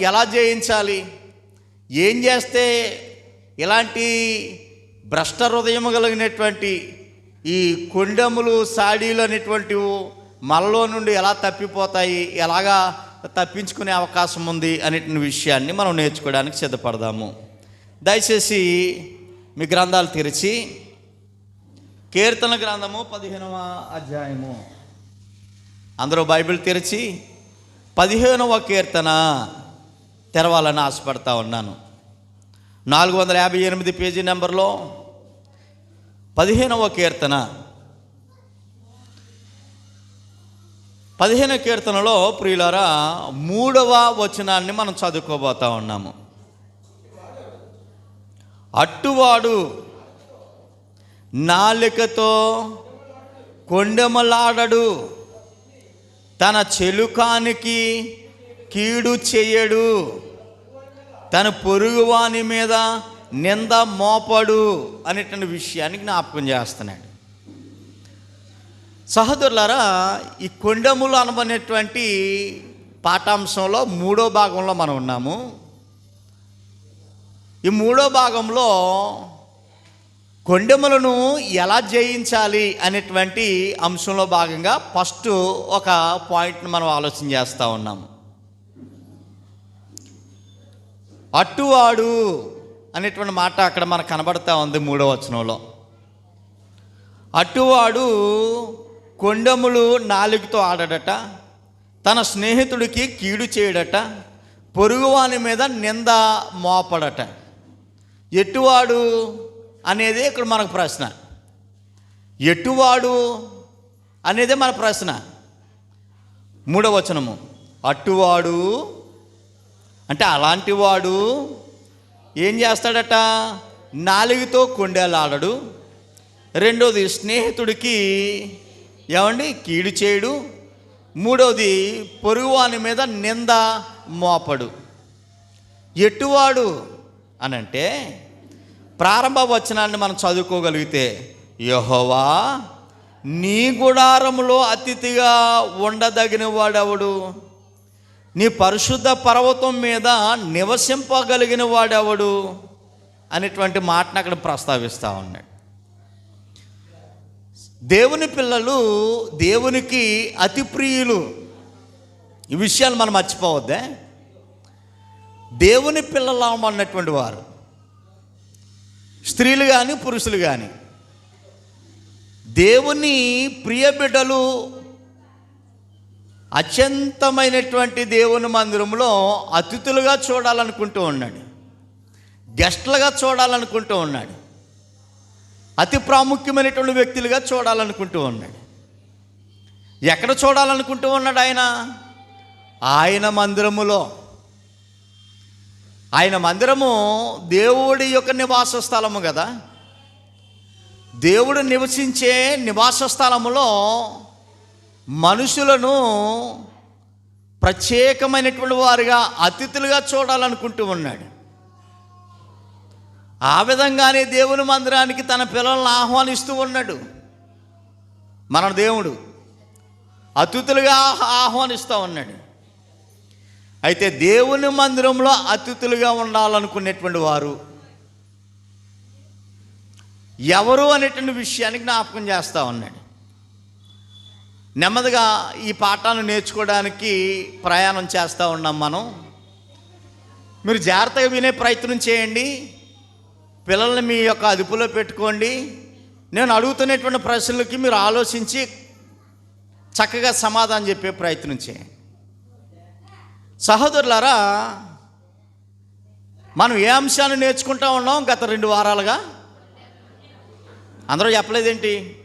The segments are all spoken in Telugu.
ఎలా జయించాలి? ఏం చేస్తే ఇలాంటి భ్రష్ట హృదయం కలిగినటువంటి ఈ కొండములు సాడీలు అనేటువంటివి మనలో నుండి ఎలా తప్పిపోతాయి? ఎలాగా తప్పించుకునే అవకాశం ఉంది అనే విషయాన్ని మనం నేర్చుకోవడానికి సిద్ధపడదాము. దయచేసి మీ గ్రంథాలు తెరిచి కీర్తన గ్రంథము పదిహేనవ అధ్యాయము. అందరూ బైబిల్ తెరిచి పదిహేనవ కీర్తన. తెరవాలని ఆశపడతా ఉన్నాను. నాలుగు వందల యాభై ఎనిమిది పేజీ నెంబర్లో పదిహేనవ కీర్తన. పదిహేను కీర్తనలో ప్రియులారా మూడవ వచనాన్ని మనం చదువుకోబోతా ఉన్నాము. అట్టువాడు నాలికతో కొండెమలాడడు. తన చెలుకానికి కీడు చేయడు. తన పొరుగువాని మీద నింద మోపడు అనేటువంటి విషయాన్ని జ్ఞాపకం చేస్తున్నాడు. సహోదరులారా ఈ కొండములు అనబడినటువంటి పాఠాంశంలో మూడో భాగంలో మనం ఉన్నాము. ఈ మూడో భాగంలో కొండెములను ఎలా జయించాలి అనేటువంటి అంశంలో భాగంగా ఫస్ట్ ఒక పాయింట్ని మనం ఆలోచన చేస్తూ ఉన్నాము. అట్టువాడు అనేటువంటి మాట అక్కడ మనకు కనబడతా ఉంది మూడో వచనంలో. అట్టువాడు కొండములు నాలుగుతో ఆడడట తన స్నేహితుడికి కీడు చేయడట పొరుగువాని మీద నింద మోపడట. ఎట్టువాడు అనేది ఇక్కడ మనకు ప్రశ్న. ఎట్టువాడు అనేదే మన ప్రశ్న. మూడవచనము అట్టువాడు అంటే అలాంటి వాడు ఏం చేస్తాడట? నాలుగుతో కొండేలాడడు. రెండోది స్నేహితుడికి ఏమండి? కీడు చేయడు. మూడవది పొరుగువాని మీద నింద మోపడు. ఎట్టువాడు అనంటే ప్రారంభ వచనాన్ని మనం చదువుకోగలిగితే యహోవా నీ గుడారములో అతిథిగా ఉండదగిన వాడెవడు నీ పరిశుద్ధ పర్వతం మీద నివసింపగలిగిన వాడెవడు? అనేటువంటి మాటను అక్కడ ప్రస్తావిస్తూ ఉన్నాడు. దేవుని పిల్లలు దేవునికి అతి ప్రియులు. ఈ విషయాలు మనం మర్చిపోవద్దే. దేవుని పిల్లలు అన్నటువంటి వారు. స్త్రీలు కానీ పురుషులు కానీ దేవుని ప్రియ బిడ్డలు అత్యంతమైనటువంటి దేవుని మందిరంలో అతిథులుగా చూడాలనుకుంటూ ఉన్నాడు. గెస్ట్లుగా చూడాలనుకుంటూ ఉన్నాడు. అతి ప్రాముఖ్యమైనటువంటి వ్యక్తులుగా చూడాలనుకుంటూ ఉన్నాడు. ఎక్కడ చూడాలనుకుంటూ ఉన్నాడు ఆయన? ఆయన మందిరములో. ఆయన మందిరము దేవుడి యొక్క నివాస స్థలము కదా. దేవుడు నివసించే నివాస స్థలములో మనుషులను ప్రత్యేకమైనటువంటి వారుగా అతిథులుగా చూడాలనుకుంటూ ఉన్నాడు. ఆ విధంగానే దేవుని మందిరానికి తన పిల్లలను ఆహ్వానిస్తూ ఉన్నాడు. మన దేవుడు అతిథులుగా ఆహ్వానిస్తూ ఉన్నాడు. అయితే దేవుని మందిరంలో అతిథులుగా ఉండాలనుకునేటువంటి వారు ఎవరు అనేటువంటి విషయాన్ని జ్ఞాపకం చేస్తూ ఉన్నాడు. నెమ్మదిగా ఈ పాఠాన్ని నేర్చుకోవడానికి ప్రయాణం చేస్తూ ఉన్నాం మనం. మీరు జాగ్రత్తగా వినే ప్రయత్నం చేయండి. పిల్లల్ని మీ యొక్క అదుపులో పెట్టుకోండి. నేను అడుగుతున్నటువంటి ప్రశ్నలకి మీరు ఆలోచించి చక్కగా సమాధానం చెప్పే ప్రయత్నం చేయండి. సహోదరులారా మనం ఏ అంశాన్ని నేర్చుకుంటా ఉన్నాం గత రెండు వారాలుగా? అందరూ చెప్పలేదేంటి?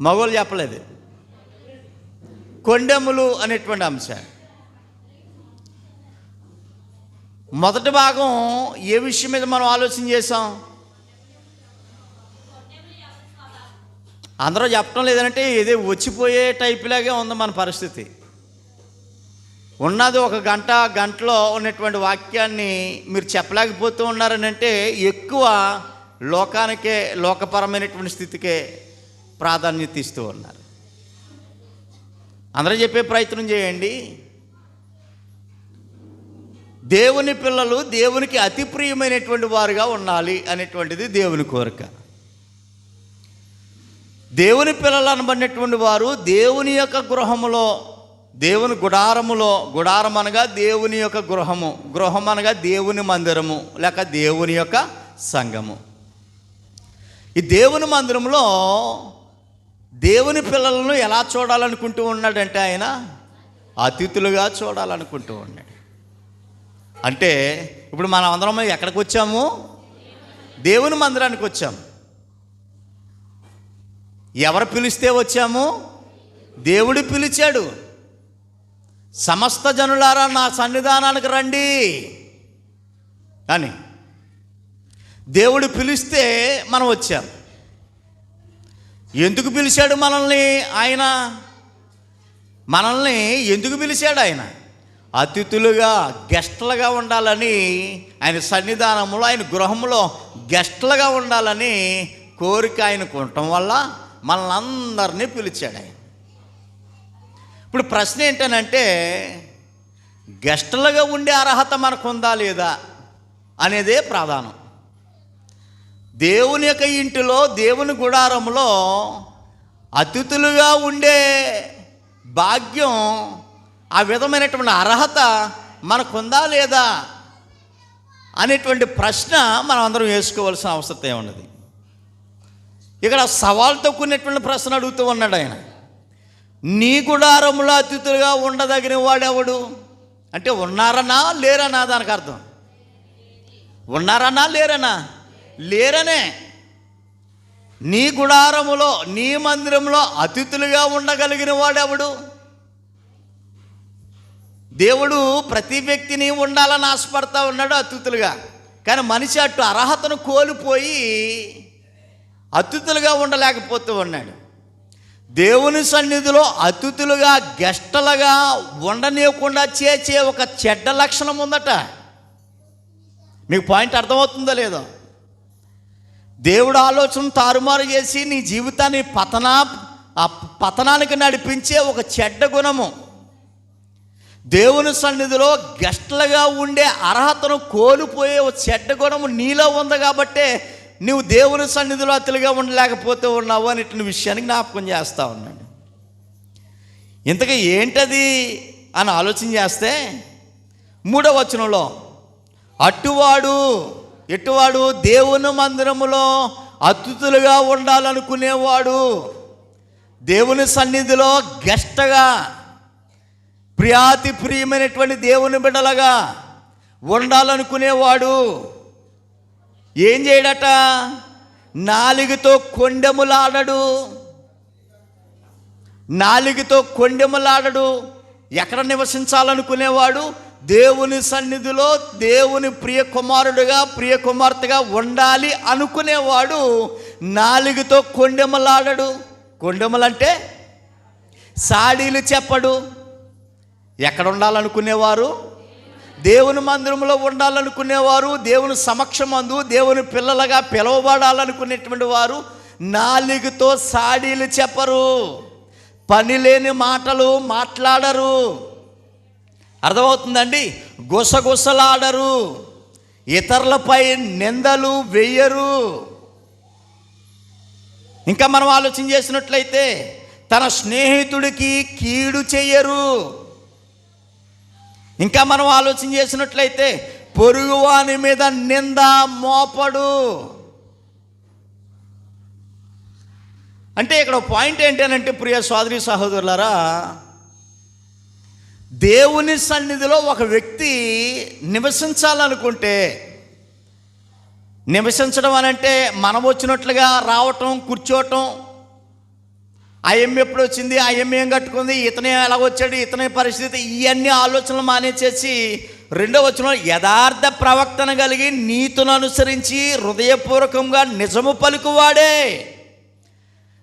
మగోళ్ళు చెప్పలేదు. కొండెములు అనేటువంటి అంశం. మొదటి భాగం ఏ విషయం మీద మనం ఆలోచన చేసాం అందరూ చెప్పడం లేదంటే ఇదే వచ్చిపోయే టైప్లాగే ఉంది మన పరిస్థితి. ఉన్నది ఒక గంట గంటలో ఉన్నటువంటి వాక్యాన్ని మీరు చెప్పలేకపోతూ ఉన్నారని అంటే ఎక్కువ లోకానికే లోకపరమైనటువంటి స్థితికే ప్రాధాన్యత ఇస్తూ ఉన్నారు. అందరూ చెప్పే ప్రయత్నం చేయండి. దేవుని పిల్లలు దేవునికి అతి ప్రియమైనటువంటి వారుగా ఉండాలి అనేటువంటిది దేవుని కోరిక. దేవుని పిల్లలు అనబడినటువంటి వారు దేవుని యొక్క గృహములో దేవుని గుడారములో గుడారం అనగా దేవుని యొక్క గృహము గృహం అనగా దేవుని మందిరము లేక దేవుని యొక్క సంఘము. ఈ దేవుని మందిరంలో దేవుని పిల్లలను ఎలా చూడాలనుకుంటూ ఉన్నాడంటే ఆయన అతిథులుగా చూడాలనుకుంటూ ఉన్నాడు. అంటే ఇప్పుడు మనం అందరం ఎక్కడికి వచ్చాము? దేవుని మందిరానికి వచ్చాము ఎవరు పిలిస్తే వచ్చాము? దేవుడు పిలిచాడు. సమస్త జనులారా నా సన్నిధానానికి రండి. అని దేవుడు పిలిస్తే మనం వచ్చాం. ఎందుకు పిలిచాడు మనల్ని ఆయన? మనల్ని ఎందుకు పిలిచాడు ఆయన? అతిథులుగా గెస్ట్లుగా ఉండాలని ఆయన సన్నిధానంలో ఆయన గృహంలో గెస్ట్లుగా ఉండాలని కోరిక ఆయనకు ఉండటం వల్ల మనల్ని అందరినీ పిలిచాడు ఆయన. ఇప్పుడు ప్రశ్న ఏంటనంటే గెస్ట్లుగా ఉండే అర్హత మనకు ఉందా లేదా అనేదే ప్రధానం. దేవుని యొక్క ఇంటిలో దేవుని గుడారంలో అతిథులుగా ఉండే భాగ్యం ఆ విధమైనటువంటి అర్హత మనకుందా లేదా అనేటువంటి ప్రశ్న మనం అందరం వేసుకోవాల్సిన అవసరం ఏమున్నది? ఇక్కడ సవాల్తో కూడినటువంటి ప్రశ్న అడుగుతూ ఉన్నాడు ఆయన. నీ గుడారంలో అతిథులుగా ఉండదగిన వాడెవడు? అంటే ఉన్నారనా లేరనా దానికి అర్థం? ఉన్నారనా లేరనా? లేరనే. నీ గుడారములో నీ మందిరంలో అతిథులుగా ఉండగలిగిన వాడెవడు? దేవుడు ప్రతి వ్యక్తిని ఉండాలని ఆశపడతా ఉన్నాడు అతిథులుగా. కానీ మనిషి అటు అర్హతను కోల్పోయి అతిథులుగా ఉండలేకపోతూ ఉన్నాడు. దేవుని సన్నిధిలో అతిథులుగా గెస్టలుగా ఉండనీయకుండా చేసే ఒక చెడ్డ లక్షణం ఉందట. మీకు పాయింట్ అర్థమవుతుందో లేదో? దేవుడు ఆలోచన తారుమారు చేసి నీ జీవితాన్ని పతన ఆ పతనానికి నడిపించే ఒక చెడ్డ గుణము. దేవుని సన్నిధిలో గెస్ట్లుగా ఉండే అర్హతను కోల్పోయే ఒక చెడ్డ గుణము నీలో ఉంది కాబట్టే నువ్వు దేవుని సన్నిధిలో అతులుగా ఉండలేకపోతే ఉన్నావు అనేటువంటి విషయాన్ని జ్ఞాపకం చేస్తూ ఉన్నాడు. ఇంతకీ ఏంటది అని ఆలోచన చేస్తే మూడవ వచనంలో అట్టువాడు ఎటువాడు దేవుని మందిరములో అతిథులుగా ఉండాలనుకునేవాడు? దేవుని సన్నిధిలో గెస్ట్గా ప్రియాతి ప్రియమైనటువంటి దేవుని బిడ్డలుగా ఉండాలనుకునేవాడు? ఏం చేయడట? నాలుగుతో కొండెములాడడు. నాలుగుతో కొండెములాడడు. ఎక్కడ నివసించాలనుకునేవాడు? దేవుని సన్నిధిలో దేవుని ప్రియ కుమారుడుగా ప్రియ కుమార్తెగా ఉండాలి అనుకునేవాడు నాలుగుతో కొండెమలాడడు. కొండెమలంటే సాడీలు చెప్పడు. ఎక్కడ ఉండాలనుకునేవారు దేవుని మందిరంలో ఉండాలనుకునేవారు దేవుని సమక్షమందు దేవుని పిల్లలుగా పిలవబడాలనుకునేటువంటి వారు నాలుగుతో సాడీలు చెప్పరు. పని లేని మాటలు మాట్లాడరు. అర్థమవుతుందండి? గుసగుసలాడరు. ఇతరులపై నిందలు వెయ్యరు ఇంకా మనం ఆలోచన చేసినట్లయితే తన స్నేహితుడికి కీడు చెయ్యరు ఇంకా మనం ఆలోచన చేసినట్లయితే పొరుగువాని మీద నింద మోపడు. అంటే ఇక్కడ పాయింట్ ఏంటంటే ప్రియ సోదరి సహోదరులారా దేవుని సన్నిధిలో ఒక వ్యక్తి నివసించాలనుకుంటే నివసించడం అనంటే మనం వచ్చినట్లుగా రావటం కూర్చోవటం అయ్యమ్మ ఎప్పుడు వచ్చింది అయ్యమ్మ ఏం కట్టుకుంది ఇతనే ఎలా వచ్చాడు ఇతనే పరిస్థితి ఇవన్నీ ఆలోచనలు మానేసేసి రెండో వచ్చిన యథార్థ ప్రవక్తన కలిగి నీతును అనుసరించి హృదయపూర్వకంగా నిజము పలుకువాడే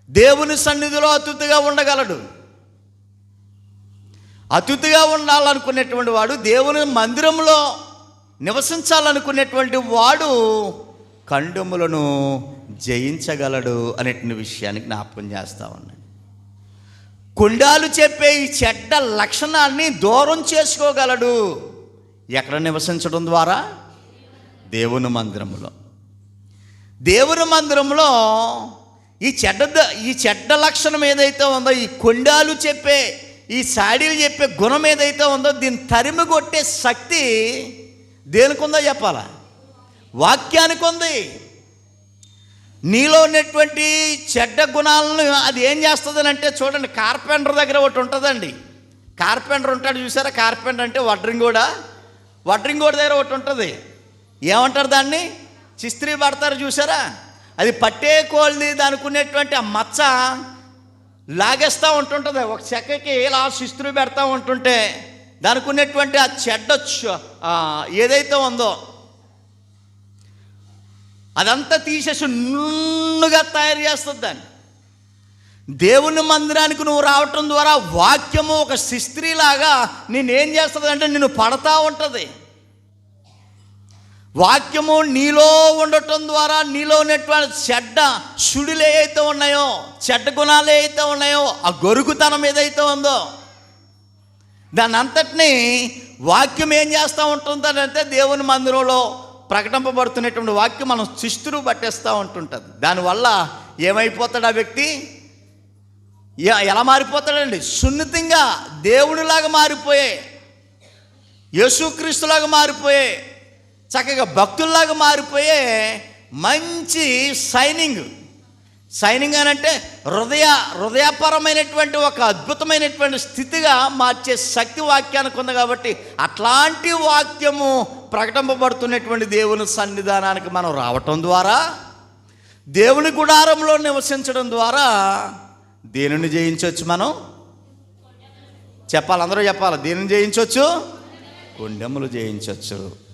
దేవుని సన్నిధిలో అతిథిగా ఉండగలడు. అతిథిగా ఉండాలనుకునేటువంటి వాడు దేవుని మందిరంలో నివసించాలనుకునేటువంటి వాడు కండములను జయించగలడు అనేటువంటి విషయాన్ని జ్ఞాపకం చేస్తా ఉన్నాడు. కొండాలు చెప్పే ఈ చెడ్డ లక్షణాన్ని దూరం చేసుకోగలడు. ఎక్కడ నివసించడం ద్వారా? దేవుని మందిరములో దేవుని మందిరంలో ఈ చెడ్డ ద- ఈ చెడ్డ లక్షణం ఏదైతే ఉందో ఈ కొండాలు చెప్పే ఈ సాడీలు చెప్పే గుణం ఏదైతే ఉందో దీన్ని తరిమి కొట్టే శక్తి దేనికి ఉందో చెప్పాలా? వాక్యానికి ఉంది నీలో ఉన్నటువంటి చెడ్డ గుణాలను అది ఏం చేస్తుందని అంటే చూడండి కార్పెంటర్ దగ్గర ఒకటి ఉంటుందండి. కార్పెంటర్ ఉంటాడు చూసారా? కార్పెంటర్ అంటే వడ్రింగ్ కూడా. వడ్రింగ్ కూడా దగ్గర ఒకటి ఉంటుంది. ఏమంటారు దాన్ని? చిస్త్రీ పడతారు చూసారా? అది పట్టే కోల్ది దానికి ఉన్నటువంటి ఆ మచ్చ లాగేస్తూ ఉంటుంటుంది. ఒక చెక్కకి ఇలా శిస్త్రీ పెడతా ఉంటుంటే దానికి ఉన్నటువంటి ఆ చెడ్డ ఏదైతే ఉందో అదంతా తీసేసి నున్నుగా తయారు చేస్తుంది దాన్ని. దేవుని మందిరానికి నువ్వు రావటం ద్వారా వాక్యము ఒక శిస్త్రీలాగా నేనేం చేస్తుంది అంటే నిన్ను పడతా ఉంటుంది. వాక్యము నీలో ఉండటం ద్వారా నీలో ఉన్నటువంటి చెడ్డ సుడులు ఏవైతే ఉన్నాయో చెడ్డ గుణాలు ఏవైతే ఉన్నాయో ఆ గొరుగుతనం ఏదైతే ఉందో దాని అంతటిని వాక్యం ఏం చేస్తూ ఉంటుందంటే దేవుని మందిరంలో ప్రకటింపబడుతున్నటువంటి వాక్యం మనం శిస్తురు పట్టేస్తూ ఉంటుంటుంది. దానివల్ల ఏమైపోతాడు ఆ వ్యక్తి? ఎలా మారిపోతాడండి? సున్నితంగా దేవుడిలాగా మారిపోయే యేసుక్రీస్తులాగా మారిపోయే చక్కగా భక్తుల్లాగా మారిపోయే మంచి సైనింగ్. సైనింగ్ అని అంటే హృదయ హృదయపరమైనటువంటి ఒక అద్భుతమైనటువంటి స్థితిగా మార్చే శక్తి వాక్యానికి ఉంది కాబట్టి అట్లాంటి వాక్యము ప్రకటింపబడుతున్నటువంటి దేవుని సన్నిధానానికి మనం రావటం ద్వారా దేవుని గుడారంలో నివసించడం ద్వారా దేనిని జయించవచ్చు మనం? చెప్పాలి అందరూ చెప్పాలి. దేనిని జయించవచ్చు కొండెములు జయించవచ్చు